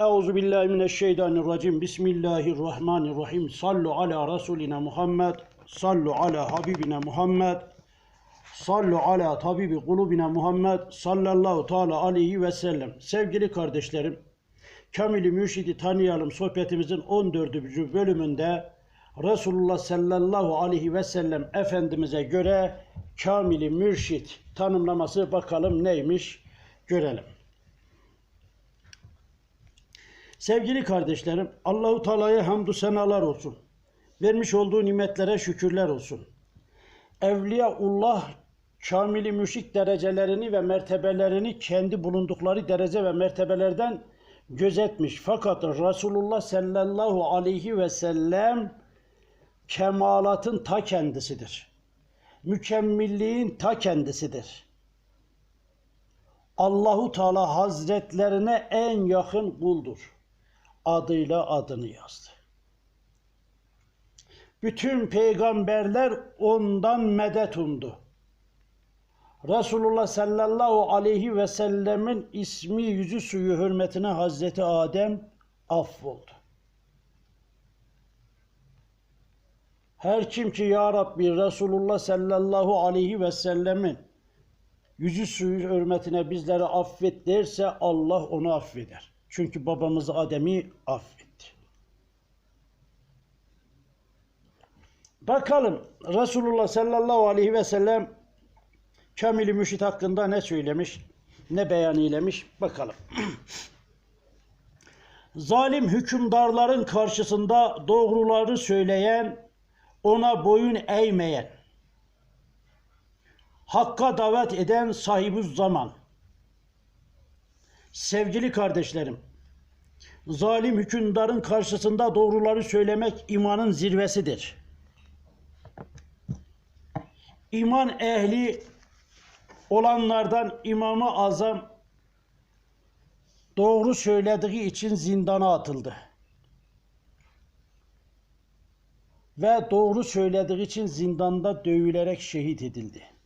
Euzu billahi mineşşeytanirracim. Bismillahirrahmanirrahim. Sallu ala Resulina Muhammed. Sallu ala Habibina Muhammed. Sallu ala tabibi kulubina Muhammed sallallahu teala aleyhi ve sellem. Sevgili kardeşlerim, Kamil-i Mürşid'i tanıyalım sohbetimizin 14. bölümünde Resulullah sallallahu aleyhi ve sellem Efendimiz'e göre Kamil-i tanımlaması bakalım neymiş görelim. Sevgili kardeşlerim, Allahu Teala'ya hamdü senalar olsun. Vermiş olduğu nimetlere şükürler olsun. Evliyaullah kamili müşrik derecelerini ve mertebelerini kendi bulundukları derece ve mertebelerden gözetmiş. Fakat Resulullah sallallahu aleyhi ve sellem kemalatın ta kendisidir. Mükemmilliğin ta kendisidir. Allahu Teala Hazretlerine en yakın kuldur. Adıyla adını yazdı. Bütün peygamberler ondan medet umdu. Resulullah sallallahu aleyhi ve sellemin ismi yüzü suyu hürmetine Hazreti Adem affoldu. Her kim ki Ya Rabbi Resulullah sallallahu aleyhi ve sellemin yüzü suyu hürmetine bizleri affet derse Allah onu affeder. Çünkü babamız Adem'i affetti. Bakalım Resulullah sallallahu aleyhi ve sellem Kamil-i Müşid hakkında ne söylemiş, ne beyan eylemiş bakalım. Zalim hükümdarların karşısında doğruları söyleyen, ona boyun eğmeyen, hakka davet eden sahibi zaman. Sevgili kardeşlerim, zalim hükümdarın karşısında doğruları söylemek imanın zirvesidir. İman ehli olanlardan İmam-ı Azam doğru söylediği için zindana atıldı. Ve doğru söylediği için zindanda dövülerek şehit edildi.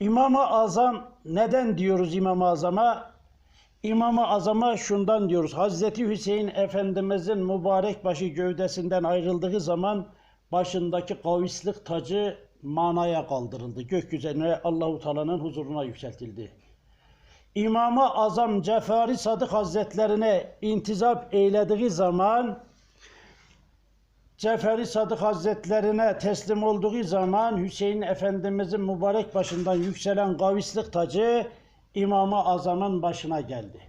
İmam-ı Azam neden diyoruz İmam-ı Azam'a? İmam-ı Azam'a şundan diyoruz. Hazreti Hüseyin Efendimizin mübarek başı gövdesinden ayrıldığı zaman başındaki kavislik tacı manaya kaldırıldı. Gökyüzüne Allahu Teala'nın huzuruna yükseltildi. İmam-ı Azam Cefari Sadık Hazretlerine intizap eylediği zaman Ceferi Sadık Hazretlerine teslim olduğu zaman Hüseyin Efendimizin mübarek başından yükselen kavislik tacı İmam-ı Azam'ın başına geldi.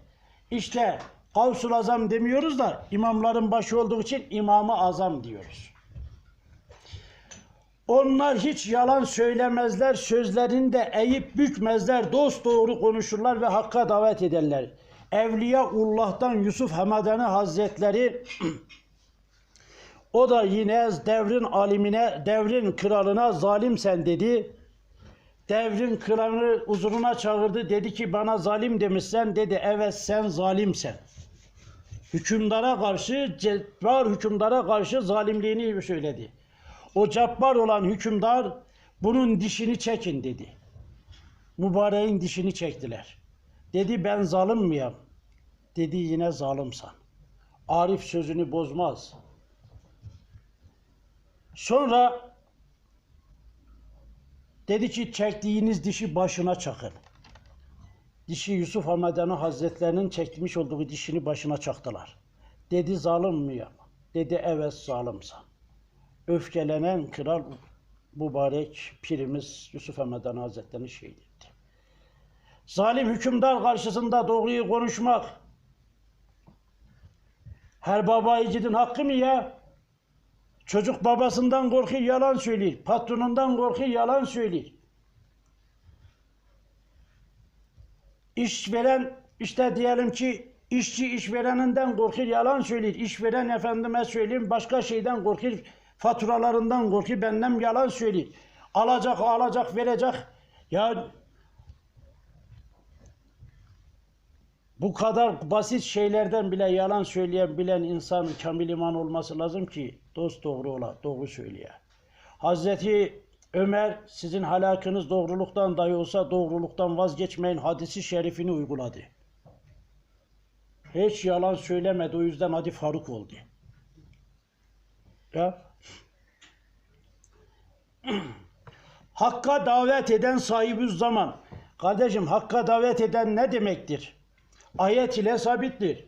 İşte Kavsul Azam demiyoruz da imamların başı olduğu için İmam-ı Azam diyoruz. Onlar hiç yalan söylemezler, sözlerini de eğip bükmezler, dost doğru konuşurlar ve hakka davet ederler. Evliyaullah'tan Yusuf Hamadani Hazretleri o da yine devrin alimine, devrin kralına zalim sen dedi. Devrin kralını huzuruna çağırdı. Dedi ki bana zalim demişsen dedi evet sen zalimsen. Hükümdara karşı, cebbar hükümdara karşı zalimliğini söyledi. O cabbar olan hükümdar bunun dişini çekin dedi. Mübareğin dişini çektiler. Dedi ben zalim miyim? Dedi yine zalimsan. Arif sözünü bozmaz. Sonra dedi ki çektiğiniz dişi başına çakın. Dişi Yusuf Hamadani Hazretlerinin çekmiş olduğu dişini başına çaktılar. Dedi zalim miyim? Dedi evet zalimsan öfkelenen kral mübarek pirimiz Yusuf Emre'den Hazretlerini şehit etti. Zalim hükümdar karşısında doğruyu konuşmak her baba yiğidin hakkı mı ya? Çocuk babasından korkuyor yalan söylüyor. Patronundan korkuyor yalan söylüyor. İşveren işte diyelim ki işçi işvereninden korkuyor yalan söylüyor. İşveren efendime söyleyeyim başka şeyden korkuyor faturalarından korkuyor. Benden yalan söylüyor. Alacak, alacak, verecek. Ya bu kadar basit şeylerden bile yalan söyleyen bilen insan kamil iman olması lazım ki dost doğru ola, doğru söyleye. Hazreti Ömer sizin halakınız doğruluktan dahi olsa doğruluktan vazgeçmeyin hadisi şerifini uyguladı. Hiç yalan söylemedi. O yüzden adı Faruk oldu. Ya. Hakka davet eden sahibi zaman. Kardeşim hakka davet eden ne demektir? Ayet ile sabittir.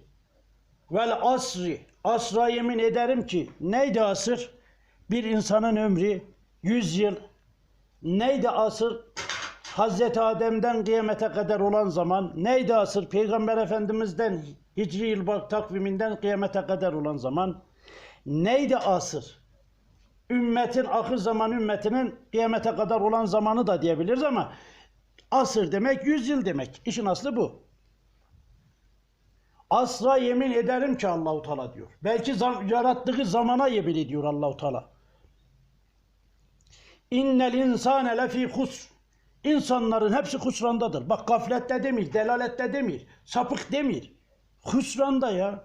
Vel asri. Asra yemin ederim ki neydi asır? Bir insanın ömrü 100 yıl. Neydi asır? Hazreti Adem'den kıyamete kadar olan zaman. Neydi asır? Peygamber Efendimiz'den Hicri yıl bak takviminden kıyamete kadar olan zaman. Neydi asır? Ümmetin ahir zaman ümmetinin kıyamete kadar olan zamanı da diyebiliriz ama asır demek 100 yıl demek. İşin aslı bu. Asra yemin ederim ki Allahu Teala diyor. Belki zam- yarattığı zamana yemin ediyor Allahu Teala. İnnel insane lefî husr. İnsanların hepsi husrandadır. Bak gaflette demir, delalette demir, sapık demir. Husranda ya.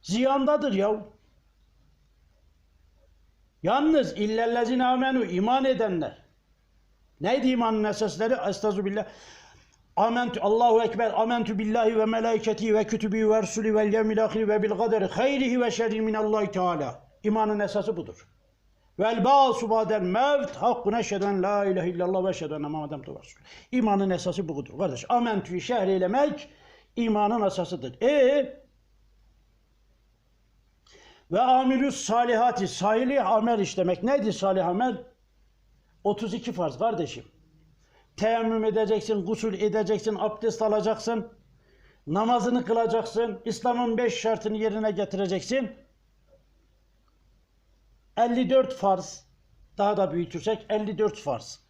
Ziyandadır ya. Yalnız illellezine amenu iman edenler. Neydi imanın esasları? Estağfirullah. Amentu Allahu ekber. Amentu billahi ve melaiketi ve kütübü ve resulü vel yevmil ahir ve bil kaderi hayrihi ve şerri min Allah Teala. İmanın esası budur. Vel ba'su ba'del mevt hakkun eşheden la ilahe illallah ve eşheden Muhammeden Resul. İmanın esası budur kardeş. Amentü'yü şehreylemek imanın esasıdır. E ve amilus salihati salih amel işlemek. Neydi salih amel? 32 farz kardeşim. Teyemmüm edeceksin, gusül edeceksin, abdest alacaksın. Namazını kılacaksın. İslam'ın 5 şartını yerine getireceksin. 54 farz. Daha da büyütürsek 54 farz.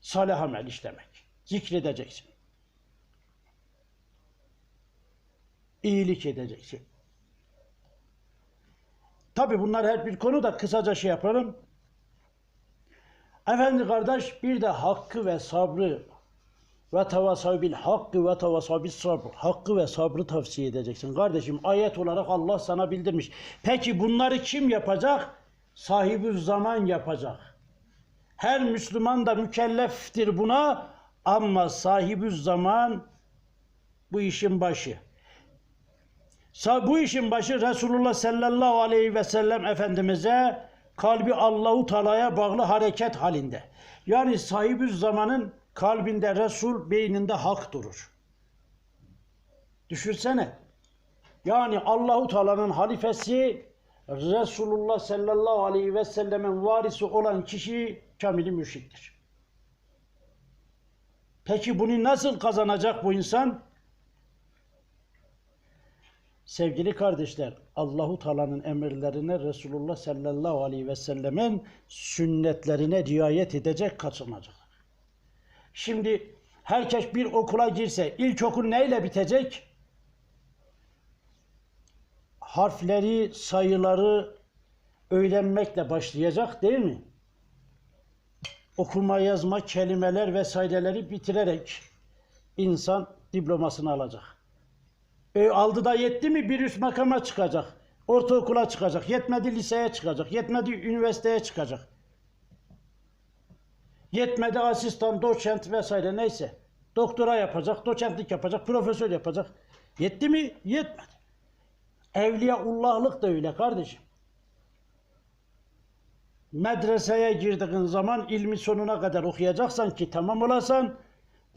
Salih amel işlemek. Zikredeceksin. İyilik edeceksin. Tabi bunlar her bir konu da kısaca şey yapalım. Efendi kardeş bir de hakkı ve sabrı ve tevasav bil hakkı ve tevasav bil sabr. Hakkı ve sabrı tavsiye edeceksin. Kardeşim ayet olarak Allah sana bildirmiş. Peki bunları kim yapacak? Sahibi zaman yapacak. Her Müslüman da mükelleftir buna ama sahibi zaman bu işin başı. Bu işin başı Resulullah sallallahu aleyhi ve sellem Efendimiz'e kalbi Allahu Teala'ya bağlı hareket halinde. Yani sahibi zamanın kalbinde Resul, beyninde hak durur. Düşünsene. Yani Allahu Teala'nın halifesi Resulullah sallallahu aleyhi ve sellemin varisi olan kişi kamili müşriktir. Peki bunu nasıl kazanacak bu insan? Sevgili kardeşler, Allahu Teala'nın emirlerine Resulullah sallallahu aleyhi ve sellemin sünnetlerine riayet edecek, kaçınacak. Şimdi herkes bir okula girse ilkokul neyle bitecek? Harfleri, sayıları öğrenmekle başlayacak değil mi? Okuma, yazma, kelimeler vesaireleri bitirerek insan diplomasını alacak. E, aldı da yetti mi bir üst makama çıkacak. Ortaokula çıkacak. Yetmedi liseye çıkacak. Yetmedi üniversiteye çıkacak. Yetmedi asistan, doçent vesaire neyse. Doktora yapacak, doçentlik yapacak, profesör yapacak. Yetti mi? Yetmedi. Evliyaullahlık da öyle kardeşim. Medreseye girdiğin zaman ilmi sonuna kadar okuyacaksan ki tamam olasan,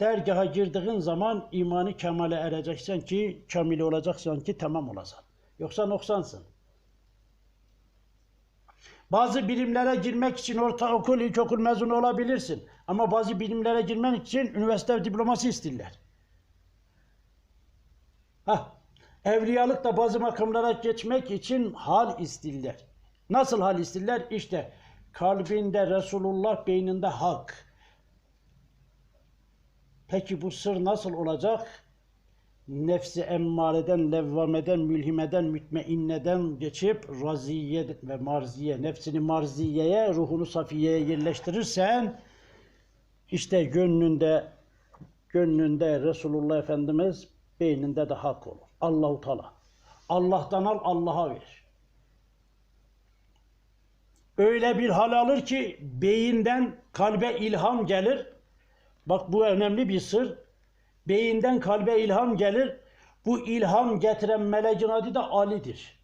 dergaha girdiğin zaman imanı kemale ereceksen ki, kamil olacaksan ki tamam olasan. Yoksa noksansın. Bazı bilimlere girmek için ortaokul, ilkokul mezunu olabilirsin. Ama bazı bilimlere girmek için üniversite diploması isterler. Hah, evliyalık da bazı makamlara geçmek için hal isterler. Nasıl hal isterler? İşte kalbinde Resulullah, beyninde hak. Peki bu sır nasıl olacak? Nefsi emmareden, levvameden, mülhimeden, mütmeinneden geçip raziye ve marziye, nefsini marziyeye, ruhunu safiyeye yerleştirirsen işte gönlünde gönlünde Resulullah Efendimiz beyninde de hak olur. Allahu Teala. Allah'tan al, Allah'a ver. Öyle bir hal alır ki beyinden kalbe ilham gelir. Bak bu önemli bir sır. Beyinden kalbe ilham gelir. Bu ilham getiren melekin adı da Ali'dir.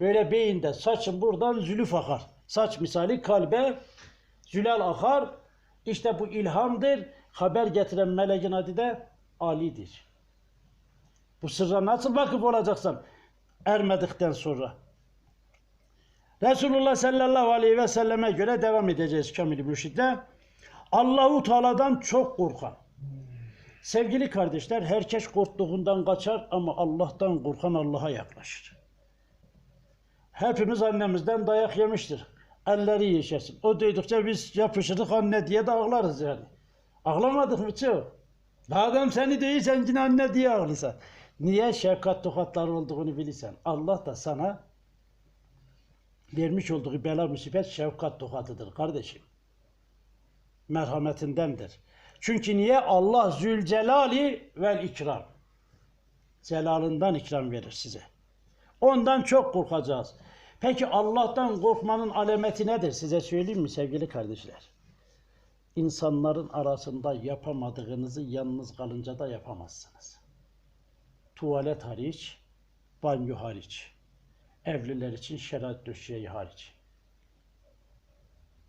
Böyle beyinde saçın buradan zülüf akar. Saç misali kalbe zülal akar. İşte bu ilhamdır. Haber getiren melekin adı da Ali'dir. Bu sırra nasıl vakıf olacaksın ermedikten sonra? Resulullah sallallahu aleyhi ve selleme göre devam edeceğiz Kamil Mürşid'de. Allahu Teala'dan çok korkan. Sevgili kardeşler, herkes korktuğundan kaçar ama Allah'tan korkan Allah'a yaklaşır. Hepimiz annemizden dayak yemiştir. Elleri yeşersin. O duydukça biz yapışırız anne diye de ağlarız yani. Ağlamadık mı çok? Adam seni değil sen yine anne diye ağlıyorsan. Niye şefkat tokatları olduğunu bilirsen. Allah da sana vermiş olduğu bela musibet şefkat tokatıdır kardeşim. Merhametindendir. Çünkü niye? Allah zülcelali vel ikram. Celalından ikram verir size. Ondan çok korkacağız. Peki Allah'tan korkmanın alameti nedir? Size söyleyeyim mi sevgili kardeşler? İnsanların arasında yapamadığınızı yalnız kalınca da yapamazsınız. Tuvalet hariç, banyo hariç. Evliler için şerait döşeği hariç.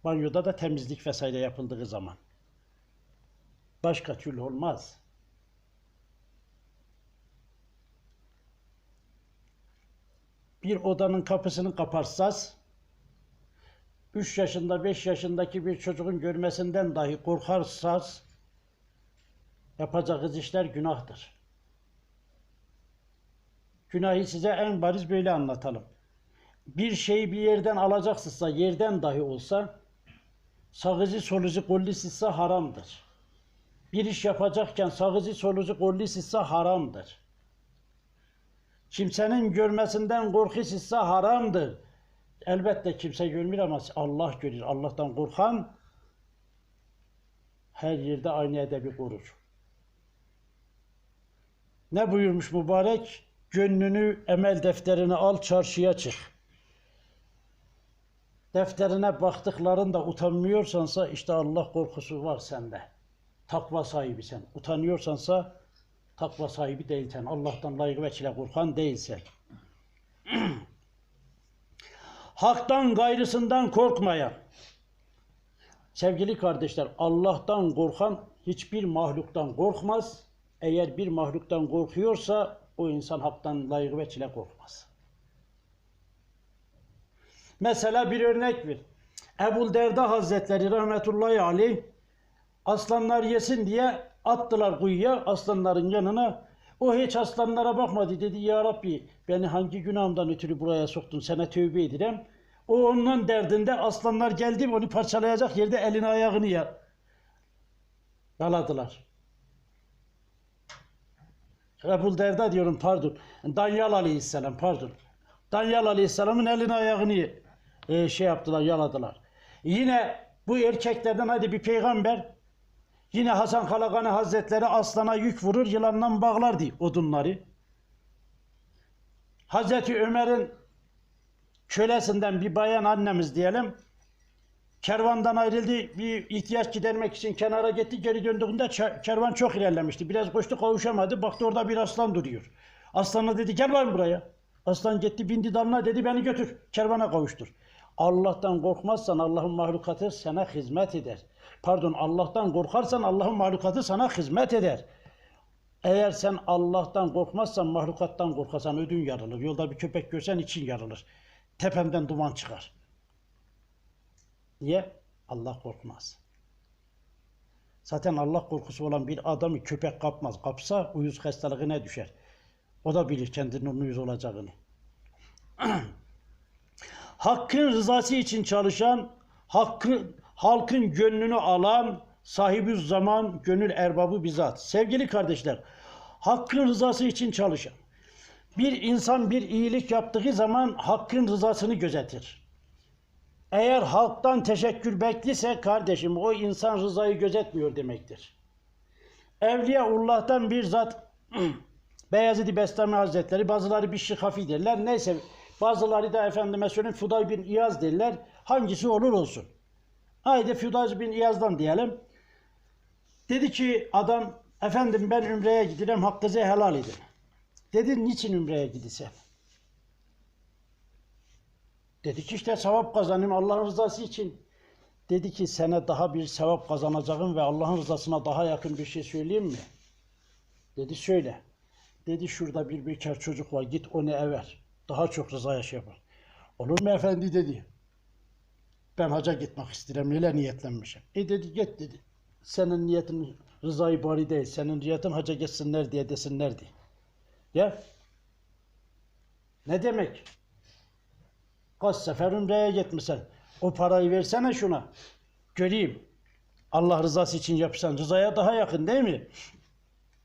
Banyoda da temizlik vesaire yapıldığı zaman. Başka türlü olmaz. Bir odanın kapısını kaparsaz, 3 yaşında 5 yaşındaki bir çocuğun görmesinden dahi korkarsanız yapacağınız işler günahtır. Günahı size en bariz böyle anlatalım. Bir şeyi bir yerden alacaksınızsa, yerden dahi olsa, sağıcı solucu golli sizse haramdır. Bir iş yapacakken sağıcı solucu golli sizse haramdır. Kimsenin görmesinden korku sizse haramdır. Elbette kimse görmüyor ama Allah görür. Allah'tan korkan her yerde aynı edebi korur. Ne buyurmuş mübarek? Gönlünü emel defterini al çarşıya çık. Defterine baktıklarında utanmıyorsansa işte Allah korkusu var sende. Takva sahibi sen. Utanıyorsansa takva sahibi değilsen. Allah'tan layık ve korkan değilsen. Hak'tan gayrısından korkmayan. Sevgili kardeşler, Allah'tan korkan hiçbir mahluktan korkmaz. Eğer bir mahluktan korkuyorsa o insan haktan layık ve korkmaz. Mesela bir örnek ver. Ebul Derda Hazretleri rahmetullahi aleyh aslanlar yesin diye attılar kuyuya aslanların yanına. O hiç aslanlara bakmadı. Dedi ya Rabbi beni hangi günahımdan ötürü buraya soktun sana tövbe ederim. O onun derdinde aslanlar geldi onu parçalayacak yerde elini ayağını ya yaladılar. Ebul Derda diyorum pardon. Danyal Aleyhisselam pardon. Danyal Aleyhisselam'ın elini ayağını e, şey yaptılar yaladılar. Yine bu erkeklerden hadi bir peygamber Yine Hasan Kalagani Hazretleri aslana yük vurur, yılandan bağlardı odunları. Hazreti Ömer'in kölesinden bir bayan annemiz diyelim, kervandan ayrıldı, bir ihtiyaç gidermek için kenara gitti, geri döndüğünde kervan çok ilerlemişti. Biraz koştu, kavuşamadı, baktı orada bir aslan duruyor. Aslana dedi, gel var buraya. Aslan gitti, bindi dalına dedi, beni götür, kervana kavuştur. Allah'tan korkmazsan Allah'ın mahlukatı sana hizmet eder. Pardon Allah'tan korkarsan Allah'ın mahlukatı sana hizmet eder. Eğer sen Allah'tan korkmazsan mahlukattan korkarsan ödün yarılır. Yolda bir köpek görsen için yarılır. Tepemden duman çıkar. Niye? Allah korkmaz. Zaten Allah korkusu olan bir adamı köpek kapmaz. Kapsa uyuz hastalığına düşer. O da bilir kendinin uyuz olacağını. Hakkın rızası için çalışan, hakkı, halkın gönlünü alan, sahibi zaman, gönül erbabı bizzat. Sevgili kardeşler, hakkın rızası için çalışan. Bir insan bir iyilik yaptığı zaman hakkın rızasını gözetir. Eğer halktan teşekkür beklise kardeşim o insan rızayı gözetmiyor demektir. Evliyaullah'tan bir zat Beyazid-i Bestami Hazretleri bazıları bir şıkafi derler. Neyse bazıları da efendime söyleyeyim Fuday bin İyaz derler. Hangisi olur olsun. Haydi Fuday bin İyaz'dan diyelim. Dedi ki adam efendim ben ümreye giderim hakkınızı helal edin. Dedi niçin Ümre'ye gidilse? Dedi ki işte sevap kazanayım Allah'ın rızası için. Dedi ki sana daha bir sevap kazanacağım ve Allah'ın rızasına daha yakın bir şey söyleyeyim mi? Dedi söyle. Dedi şurada bir bekar çocuk var git onu ever. Daha çok rızaya şey yapar. Olur mu efendi dedi. Ben haca gitmek istedim. Neyle niyetlenmişim? E dedi git dedi. Senin niyetin rızayı bari değil. Senin niyetin haca gitsinler diye desinler diye. Ya. Ne demek? Kaç sefer Ümre'ye gitmişsin. O parayı versene şuna. Göreyim. Allah rızası için yapsan rızaya daha yakın değil mi?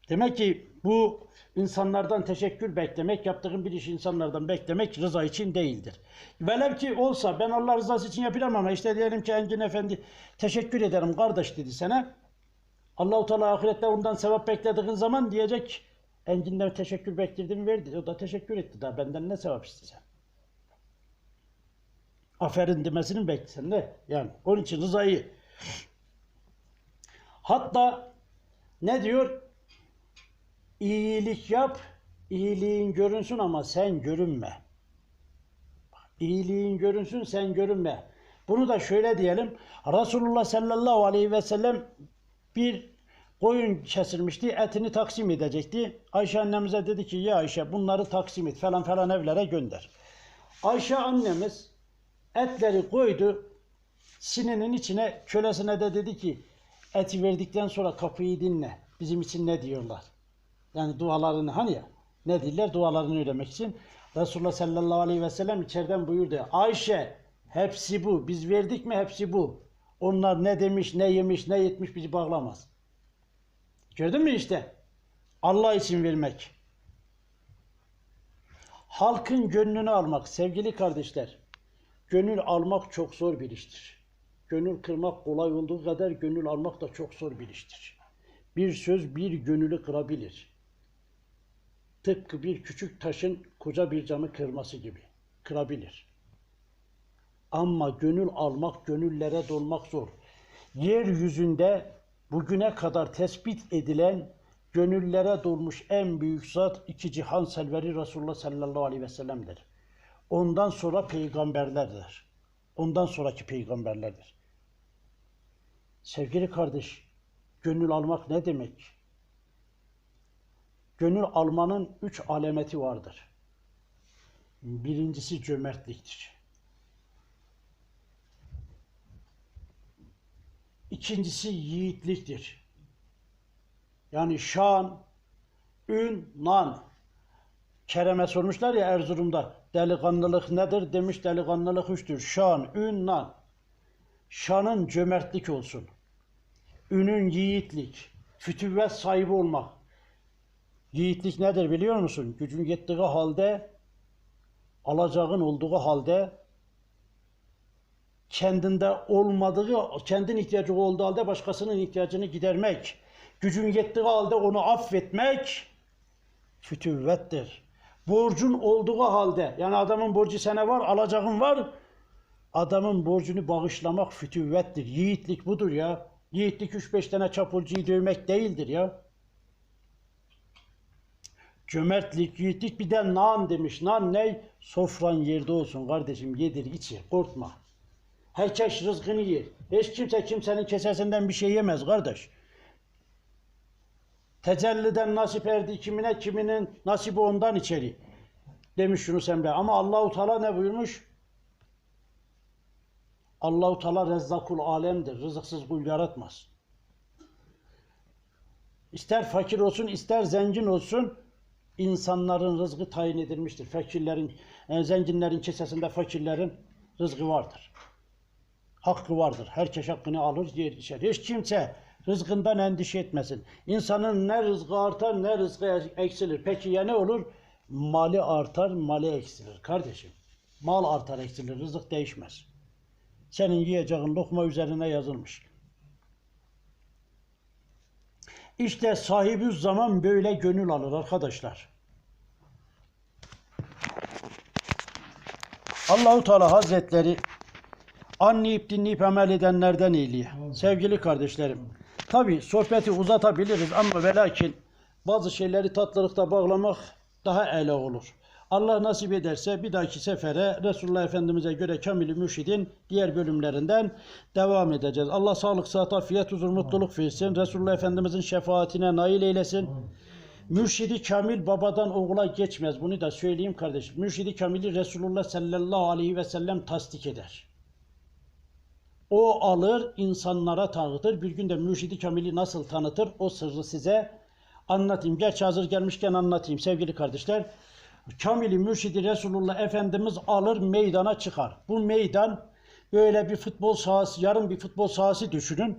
Demek ki bu insanlardan teşekkür beklemek, yaptığın bir iş insanlardan beklemek rıza için değildir. Velev ki olsa ben Allah rızası için yapıyorum ama işte diyelim ki Engin Efendi teşekkür ederim kardeş dedi sana. Allahu Teala ahirette ondan sevap beklediğin zaman diyecek Engin'den teşekkür bekledim verdi. O da teşekkür etti. Daha benden ne sevap isteyeceksin? Aferin demesini beklesen ne? Yani onun için rızayı hatta ne diyor? İyilik yap, iyiliğin görünsün ama sen görünme. İyiliğin görünsün, sen görünme. Bunu da şöyle diyelim. Resulullah sallallahu aleyhi ve sellem bir koyun kesilmişti, etini taksim edecekti. Ayşe annemize dedi ki, ya Ayşe bunları taksim et falan falan evlere gönder. Ayşe annemiz etleri koydu, sininin içine, kölesine de dedi ki, eti verdikten sonra kapıyı dinle. Bizim için ne diyorlar? Yani dualarını hani ya ne diyorlar? Dualarını ödemek için. Resulullah sallallahu aleyhi ve sellem içeriden buyurdu. Ayşe hepsi bu. Biz verdik mi hepsi bu. Onlar ne demiş, ne yemiş, ne yetmiş bizi bağlamaz. Gördün mü işte? Allah için vermek. Halkın gönlünü almak sevgili kardeşler. Gönül almak çok zor bir iştir. Gönül kırmak kolay olduğu kadar gönül almak da çok zor bir iştir. Bir söz bir gönülü kırabilir. Tıpkı bir küçük taşın koca bir camı kırması gibi. Kırabilir. Ama gönül almak, gönüllere dolmak zor. Yeryüzünde bugüne kadar tespit edilen gönüllere dolmuş en büyük zat iki cihan selveri Resulullah sallallahu aleyhi ve sellem'dir. Ondan sonra peygamberlerdir. Ondan sonraki peygamberlerdir. Sevgili kardeş, gönül almak ne demek? Gönül almanın üç alameti vardır. Birincisi cömertliktir. İkincisi yiğitliktir. Yani şan, ün, nan. Kerem'e sormuşlar ya Erzurum'da delikanlılık nedir? Demiş delikanlılık üçtür. Şan, ün, nan. Şanın cömertlik olsun. Ünün yiğitlik. Fütüvvet sahibi olmak. Yiğitlik nedir biliyor musun? Gücün yettiği halde, alacağın olduğu halde, kendinde olmadığı, kendin ihtiyacı olduğu halde başkasının ihtiyacını gidermek, gücün yettiği halde onu affetmek fütüvvettir. Borcun olduğu halde, yani adamın borcu sana var, alacağın var, adamın borcunu bağışlamak fütüvvettir. Yiğitlik budur ya. Yiğitlik 3-5 tane çapulcuyu dövmek değildir ya. Cömertlik, yiğitlik bir de nan demiş. Nan ne? Sofran yerde olsun kardeşim yedir içi korkma. Herkes rızkını yer. Hiç kimse kimsenin kesesinden bir şey yemez kardeş. Tecelliden nasip erdi kimine, kiminin nasibi ondan içeri. Demiş Yunus Emre. Ama Allahu Teala ne buyurmuş? Allahu Teala rezzakul alemdir. Rızıksız kul yaratmaz. İster fakir olsun, ister zengin olsun, insanların rızkı tayin edilmiştir. Fakirlerin, e, zenginlerin kesesinde fakirlerin rızkı vardır. Hakkı vardır. Herkes hakkını alır, yer içer. Hiç kimse rızkından endişe etmesin. İnsanın ne rızkı artar ne rızkı eksilir. Peki ya ne olur? Mali artar, mali eksilir. Kardeşim, mal artar, eksilir. Rızık değişmez. Senin yiyeceğin lokma üzerine yazılmış. İşte sahibi zaman böyle gönül alır arkadaşlar. Allahu Teala Hazretleri anlayıp dinleyip amel edenlerden eyleye. Sevgili kardeşlerim, tabi sohbeti uzatabiliriz ama ve lakin bazı şeyleri tatlılıkta bağlamak daha ele olur. Allah nasip ederse bir dahaki sefere Resulullah Efendimiz'e göre Kamil-i Mürşid'in diğer bölümlerinden devam edeceğiz. Allah sağlık, sıhhat, afiyet, huzur, mutluluk versin. Resulullah Efendimiz'in şefaatine nail eylesin. Mürşidi Kamil babadan oğula geçmez. Bunu da söyleyeyim kardeşim. Mürşidi Kamil'i Resulullah sallallahu aleyhi ve sellem tasdik eder. O alır, insanlara tanıtır. Bir gün de Mürşidi Kamil'i nasıl tanıtır? O sırrı size anlatayım. Gerçi hazır gelmişken anlatayım sevgili kardeşler. Kamil'i Mürşidi Resulullah Efendimiz alır meydana çıkar. Bu meydan böyle bir futbol sahası, yarım bir futbol sahası düşünün.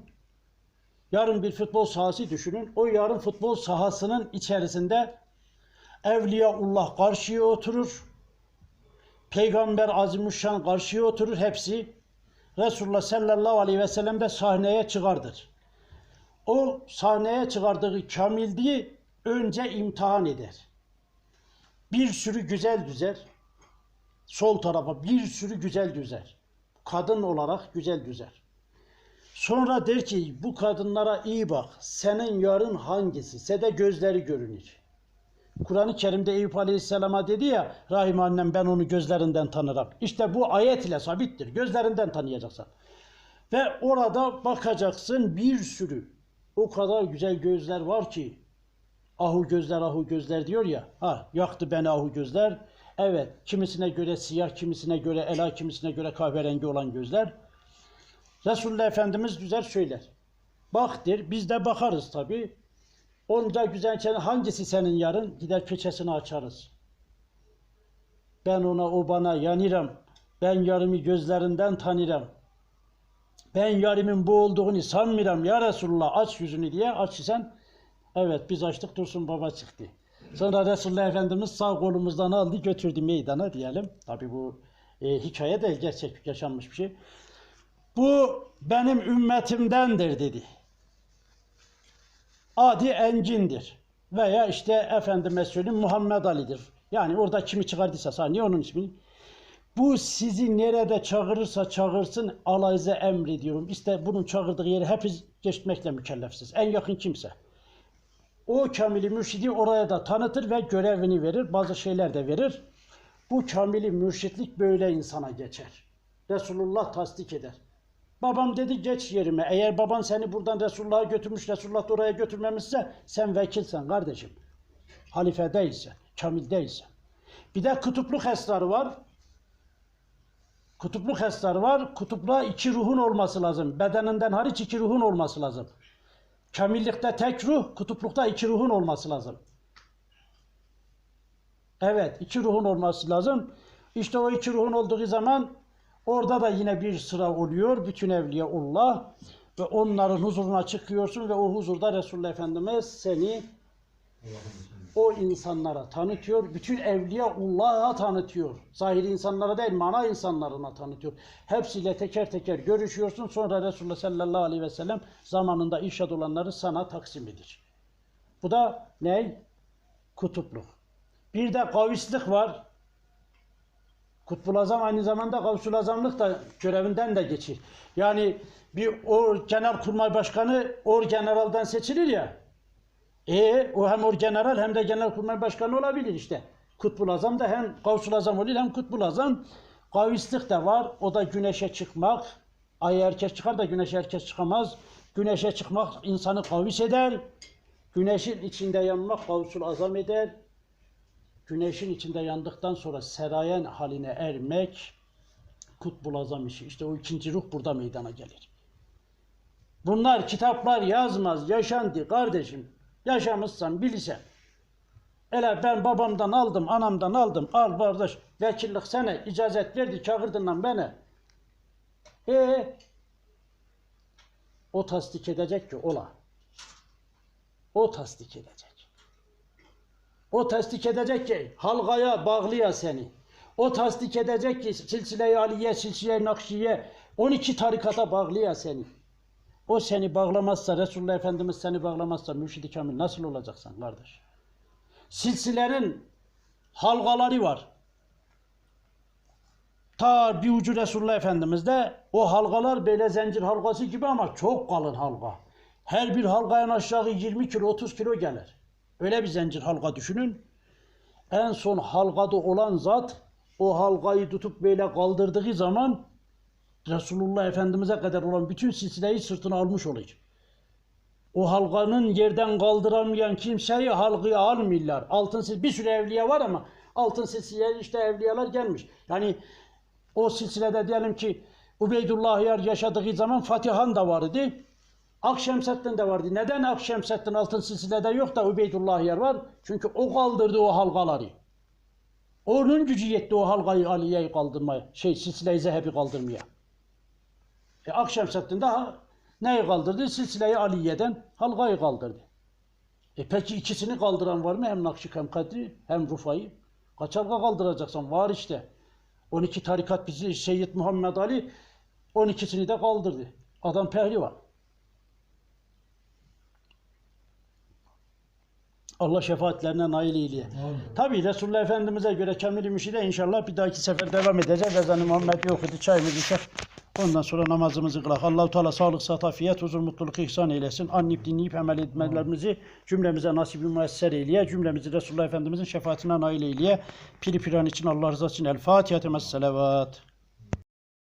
Yarın bir futbol sahası düşünün. O yarın futbol sahasının içerisinde Evliyaullah karşıya oturur. Peygamber Azimüşşan karşıya oturur hepsi. Resulullah sallallahu aleyhi ve sellem de sahneye çıkardır. O sahneye çıkardığı kamilliği önce imtihan eder. Bir sürü güzel düzer. Sol tarafa bir sürü güzel düzer. Kadın olarak güzel düzer. Sonra der ki bu kadınlara iyi bak. Senin yarın hangisi? Sede gözleri görünür. Kur'an-ı Kerim'de Eyüp Aleyhisselam'a dedi ya Rahim annem ben onu gözlerinden tanırım. İşte bu ayet ile sabittir. Gözlerinden tanıyacaksın. Ve orada bakacaksın bir sürü o kadar güzel gözler var ki ahu gözler ahu gözler diyor ya. Ha yaktı beni ahu gözler. Evet kimisine göre siyah kimisine göre ela kimisine göre kahverengi olan gözler. Resulullah Efendimiz güzel söyler. Bak biz de bakarız tabi. Onca güzel şey, hangisi senin yarın? Gider peçesini açarız. Ben ona, o bana yanırım. Ben yarımı gözlerinden tanırım. Ben yarımın bu olduğunu sanmıram ya Resulullah aç yüzünü diye aç sen. Evet biz açtık Dursun Baba çıktı. Sonra Resulullah Efendimiz sağ kolumuzdan aldı götürdü meydana diyelim. Tabi bu e, hikaye değil gerçek yaşanmış bir şey. Bu benim ümmetimdendir dedi. Adi Engin'dir. Veya işte efendime söyleyeyim Muhammed Ali'dir. Yani orada kimi çıkardıysa saniye onun ismini. Bu sizi nerede çağırırsa çağırsın alayze emrediyorum. İşte bunun çağırdığı yeri hepiniz geçmekle mükellefsiz. En yakın kimse. O Kamil-i Mürşidi oraya da tanıtır ve görevini verir. Bazı şeyler de verir. Bu Kamil-i Mürşitlik böyle insana geçer. Resulullah tasdik eder. Babam dedi geç yerime. Eğer baban seni buradan Resulullah'a götürmüş, Resulullah da oraya götürmemişse sen vekilsen kardeşim. Halife değilsen, kamil değilsen. Bir de kutupluk esrarı var. Kutupluk esrarı var. Kutupluğa iki ruhun olması lazım. Bedeninden hariç iki ruhun olması lazım. Kamillikte tek ruh, kutuplukta iki ruhun olması lazım. Evet, iki ruhun olması lazım. İşte o iki ruhun olduğu zaman orada da yine bir sıra oluyor. Bütün Evliyaullah ve onların huzuruna çıkıyorsun ve o huzurda Resulullah Efendimiz seni o insanlara tanıtıyor. Bütün Evliyaullah'a tanıtıyor. Zahir insanlara değil, mana insanlarına tanıtıyor. Hepsiyle teker teker görüşüyorsun. Sonra Resulullah sallallahu aleyhi ve sellem zamanında irşad olanları sana taksim edir. Bu da ne? Kutupluk. Bir de kavislik var. Kutbul Azam aynı zamanda Gavsul Azamlık da görevinden de geçir. Yani bir o genelkurmay başkanı or generaldan seçilir ya. E o hem or general hem de genelkurmay başkanı olabilir işte. Kutbul Azam da hem Gavsul Azam olur hem Kutbul Azam. Kavislik de var. O da güneşe çıkmak. Ay herkes çıkar da güneşe herkes çıkamaz. Güneşe çıkmak insanı kavis eder. Güneşin içinde yanmak Gavsul Azam eder. Güneşin içinde yandıktan sonra serayen haline ermek kutbul azam işi. İşte o ikinci ruh burada meydana gelir. Bunlar kitaplar yazmaz, yaşandı kardeşim. Yaşamışsan bilirsen. Ele ben babamdan aldım, anamdan aldım. Al kardeş, vekillik sana icazet verdi, çağırdın lan beni. E o tasdik edecek ki ola. O tasdik edecek. O tasdik edecek ki halkaya bağlıya seni. O tasdik edecek ki silsile-i aliye, silsile-i nakşiye 12 tarikata bağlıya seni. O seni bağlamazsa, Resulullah Efendimiz seni bağlamazsa mürşid-i kamil nasıl olacaksın kardeş? Silsilerin halkaları var. Ta bir ucu Resulullah Efendimiz'de o halkalar böyle zincir halkası gibi ama çok kalın halka. Her bir halkayan aşağı 20 kilo 30 kilo gelir. Öyle bir zincir halka düşünün. En son halkada olan zat o halkayı tutup böyle kaldırdığı zaman Resulullah Efendimiz'e kadar olan bütün silsileyi sırtına almış olacak. O halkanın yerden kaldıramayan kimseyi halkaya almıyorlar. Altın sil bir sürü evliya var ama altın silsileye işte evliyalar gelmiş. Yani o silsilede diyelim ki Ubeydullah Yar yaşadığı zaman Fatihan da vardı. Akşemseddin de vardı. Neden Akşemseddin altın silsilede yok da Ubeydullah Yar var? Çünkü o kaldırdı o halkaları. Onun gücü yetti o halkayı Aliye'yi kaldırmaya. Şey silsile-i Zehebi kaldırmaya. E, Akşemseddin daha neyi kaldırdı? Silsile-i Aliye'den halkayı kaldırdı. E peki ikisini kaldıran var mı? Hem Nakşi hem Kadri hem Rufa'yı. Kaç halka kaldıracaksan? Var işte. 12 tarikat bizi Seyyid Muhammed Ali 12'sini de kaldırdı. Adam pehlivan. Allah şefaatlerine nail eyleye. Tabi Resulullah Efendimiz'e göre Kamil-i Müşide inşallah bir dahaki sefer devam edeceğiz. Ezan-ı Muhammed'i okudu, çayımızı içer. Ondan sonra namazımızı kılak. Allah-u Teala sağlık, sıhhat, afiyet, huzur, mutluluk, ihsan eylesin. Anlayıp dinleyip amel etmelerimizi cümlemize nasip-i müesser eyleye. Cümlemizi Resulullah Efendimiz'in şefaatine nail eyleye. Piri piran için Allah rızası için. El Fatiha temel selavat.